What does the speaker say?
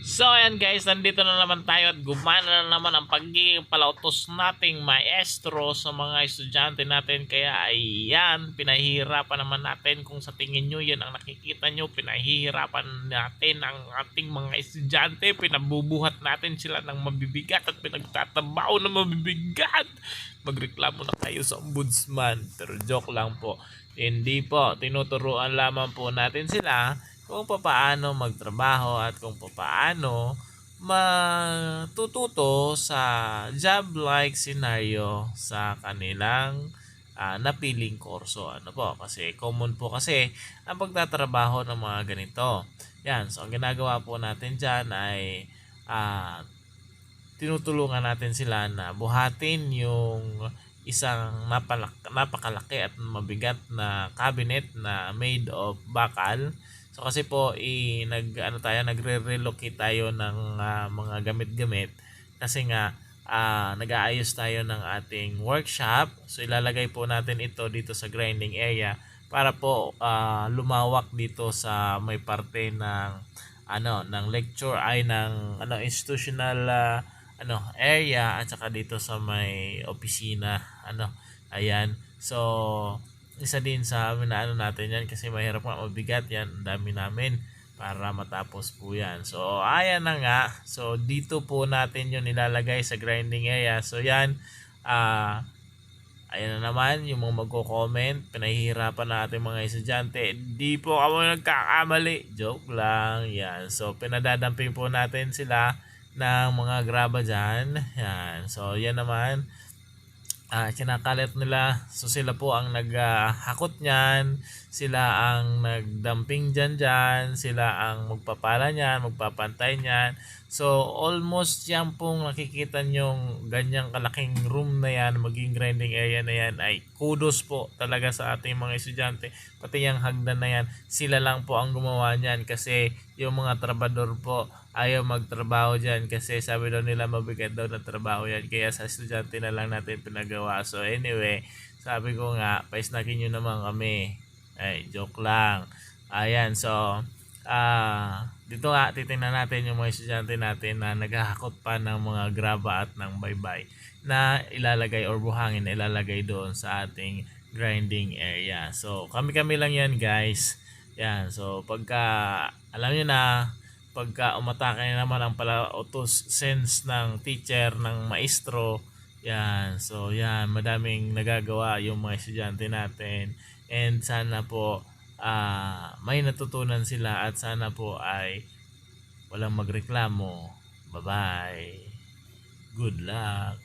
So ayan guys, nandito na naman tayo at gumana na naman ang pagiging palautos nating maestro sa mga estudyante natin. Kaya ayan, pinahihirapan naman natin kung sa tingin nyo yan ang nakikita nyo. Pinahihirapan natin ang ating mga estudyante. Pinabubuhat natin sila ng mabibigat at pinagtatabaw ng mabibigat. Magreklamo na kayo sa ombudsman. Pero joke lang po. Hindi po, tinuturuan lamang po natin sila kung paano magtrabaho at kung paano matututo sa job-like scenario sa kanilang ah, napiling kurso. Ano po? Kasi common po kasi ang pagtatrabaho ng mga ganito. Yan. So, ang ginagawa po natin dyan ay ah, tinutulungan natin sila na buhatin yung isang napalak, napakalaki at mabigat na cabinet na made of bakal. So kasi po i nag ano tayo nagre-relocate tayo ng ah, mga gamit-gamit kasi nga ah, nag-aayos tayo ng ating workshop. So ilalagay po natin ito dito sa grinding area para po ah, lumawak dito sa may parte ng ano ng lecture ay ng ano institutional ah, ano area at saka dito sa may opisina ano ayan so isa din sa amin na ano natin yan kasi mahirap nga mabigat yan. Ang dami namin para matapos po yan. So ayan na nga. So dito po natin yun nilalagay sa grinding area. So yan ah ayan na naman yung mga magko-comment. Pinahihirapan na ating mga estudyante. Di po kami nagkakamali. Joke lang yan. So pinadadamping po natin sila ng mga graba dyan. Yan. So yan naman ah kinakalit nila. So sila po ang naghahakot niyan. Sila ang nagdamping dyan dyan. Sila ang magpapala niyan magpapantay niyan. So almost yan pong nakikita nyong ganyang kalaking room na yan maging grinding area na yan ay kudos po talaga sa ating mga estudyante pati yung hagdan na yan. Sila lang po ang gumawa niyan kasi yung mga trabador po ayaw magtrabaho dyan kasi sabi daw nila mabigat daw na trabaho yan. Kaya sa estudyante na lang natin pinagawa. So anyway sabi ko nga paisnakin nyo naman kami. Ay joke lang. Ayan so ah dito nga titingnan natin yung mga estudyante natin na naghahakot pa ng mga graba at ng baybay na ilalagay or buhangin na ilalagay doon sa ating grinding area. So kami kami lang yan guys yan so pagka alam nyo na pagka umatake na naman ang palautos sense ng teacher, ng maestro, yan. So, yan. Madaming nagagawa yung mga estudyante natin. And sana po ah may natutunan sila at sana po ay walang magreklamo. Bye-bye. Good luck.